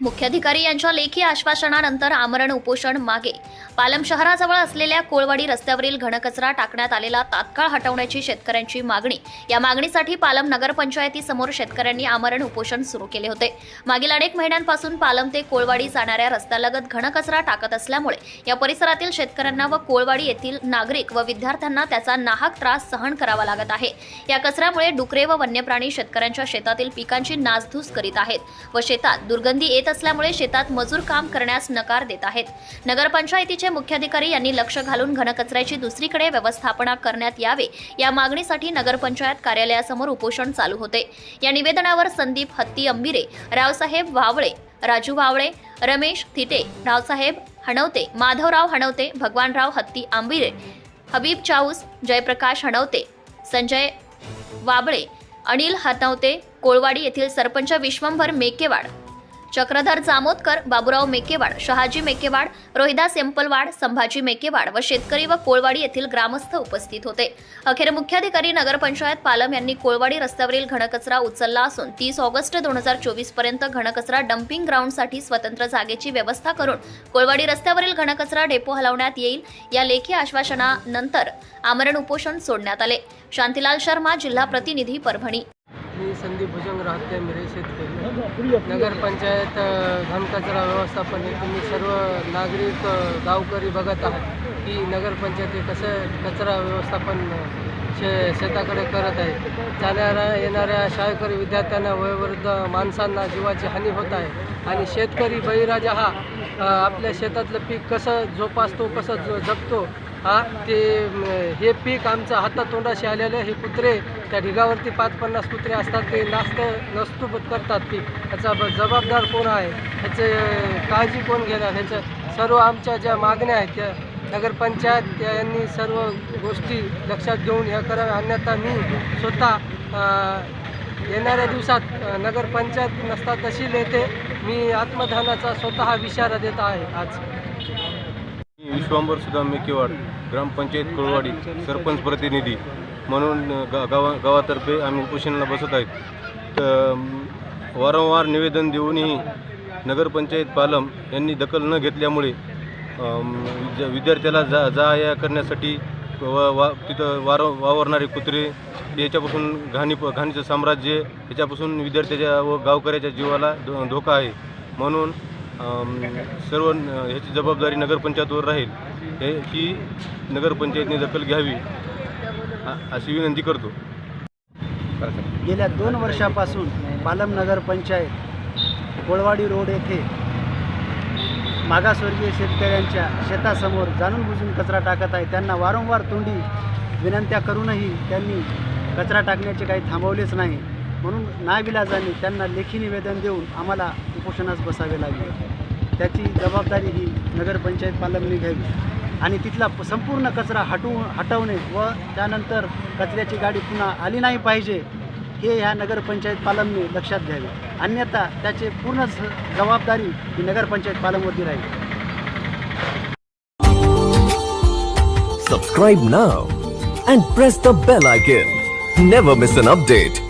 मुख्याधिकारी यांच्या लेखी आश्वासनानंतर आमरण उपोषण मागे. पालम शहराजवळ असलेल्या कोळवाडी रस्त्यावरील घनकचरा टाकण्यात आलेला तात्काळ हटवण्याची शेतकऱ्यांची मागणी. या मागणीसाठी पालम नगरपंचायतीसमोर शेतकऱ्यांनी आमरण उपोषण सुरू केले होते. मागील अनेक महिन्यांपासून पालम ते कोळवाडी जाणाऱ्या रस्त्यालगत घनकचरा टाकत असल्यामुळे या परिसरातील शेतकऱ्यांना व कोळवाडी येथील नागरिक व विद्यार्थ्यांना त्याचा नाहक त्रास सहन करावा लागत आहे. या कचऱ्यामुळे डुकरे व वन्यप्राणी शेतकऱ्यांच्या शेतातील पिकांची नासधूस करीत आहेत व शेतात दुर्गंधी येत असल्यामुळे शेतात मजूर काम करण्यास नकार देत आहेत. नगरपंचायतीचे मुख्याधिकारी यांनी लक्ष घालून घनकचऱ्याची दुसरीकडे व्यवस्थापना करण्यात यावे या मागणीसाठी नगरपंचायत कार्यालयासमोर उपोषण चालू होते. या निवेदनावर संदीप हत्ती अंबिरे रावसाहेब वावळे राजू वावळे रमेश थिटे रावसाहेब हणवते माधवराव हणवते भगवानराव हत्ती आंबिरे हबीब चाऊस जयप्रकाश हणवते संजय वाबळे अनिल हतवते कोळवाडी येथील सरपंच विश्वंभर मेकेवाड चक्रधर जामोदकर बाबुराव मेकेवाड शहाजी मेकेवाड रोहिदास एम्पलवाड संभाजी मेकेवाड व शेतकरी व कोळवाडी येथील ग्रामस्थ उपस्थित होते. अखेर मुख्याधिकारी नगरपंचायत पालम यांनी कोळवाडी रस्त्यावरील घनकचरा उचलला असून तीस ऑगस्ट दोन हजार चोवीसपर्यंत घनकचरा डम्पिंग ग्राउंडसाठी स्वतंत्र जागेची व्यवस्था करून कोळवाडी रस्त्यावरील घनकचरा डेपो हलवण्यात येईल या लेखी आश्वासनानंतर आमरण उपोषण सोडण्यात आले. शांतीलाल शर्मा जिल्हा प्रतिनिधी परभणी. मी संदीप भुजंग राहते मेरे शेतकरी नगरपंचायत घनकचरा व्यवस्थापन हे तुम्ही सर्व नागरिक गावकरी बघत आहात की नगरपंचायत हे कसं कचरा व्यवस्थापन शे शेताकडे करत आहे. जाणाऱ्या येणाऱ्या शाळकरी विद्यार्थ्यांना वयोवृद्ध माणसांना जीवाची हानी होत आहे आणि शेतकरी बळीराजा हा आपल्या शेतातलं पीक कसं जोपासतो कसं ज जपतो हा ते हे पीक आमचं हातातोंडाशी आलेलं हे कुत्रे त्या ढिगावरती पाच पन्नास कुत्रे असतात ते नास्त नस्तूपत करतात की ह्याचा ब- जबाबदार कोण आहे? ह्याचे काळजी कोण घेणार? ह्याचं सर्व आमच्या ज्या मागण्या आहेत त्या नगरपंचायत त्या यांनी सर्व गोष्टी लक्षात घेऊन ह्या कराव्या. अन्यथा मी स्वतः येणाऱ्या दिवसात नगरपंचायत नसता तशी येते मी आत्मधानाचा स्वतः विचारा देत आहे आज. विश्वांबर सुद्धा मेकेवाड ग्रामपंचायत कुळवाडी सरपंच प्रतिनिधी म्हणून गा गावा गावातर्फे आम्ही उपोषणाला बसत आहेत. तर वारंवार निवेदन देऊनही नगरपंचायत पालम यांनी दखल न घेतल्यामुळे विद्यार्थ्याला जा जा या करण्यासाठी व वा तिथं वार वावरणारे कुत्रे याच्यापासून घाणी घाणीचं साम्राज्य याच्यापासून विद्यार्थ्याच्या व गावकऱ्याच्या जीवाला धो धोका आहे. म्हणून सर्व ह्याची जबाबदारी नगरपंचायतवर राहील. हे ही नगरपंचायतने दखल घ्यावी अशी विनंती करतो. गेल्या दोन वर्षापासून पालम नगर पंचायत कोळवाडी रोड येथे मागासवर्गीय शेतकऱ्यांच्या शेतासमोर जाणून बुजून कचरा टाकत आहे. त्यांना वारंवार तोंडी विनंत्या करूनही त्यांनी कचरा टाकण्याचे काही थांबवलेच नाही. म्हणून नाविलाजाने त्यांना लेखी निवेदन देऊन आम्हाला उपोषणास बसावे लागले त्याची जबाबदारी ही नगरपंचायत पालमने घ्यावी आणि तिथला संपूर्ण कचरा हटवून हटवणे व त्यानंतर कचऱ्याची गाडी पुन्हा आली नाही पाहिजे हे ह्या नगरपंचायत पालमने लक्षात घ्यावे अन्यथा त्याचे पूर्ण जबाबदारी ही नगरपंचायत पालमवरती राहील Subscribe now and press the bell icon. Never miss an update.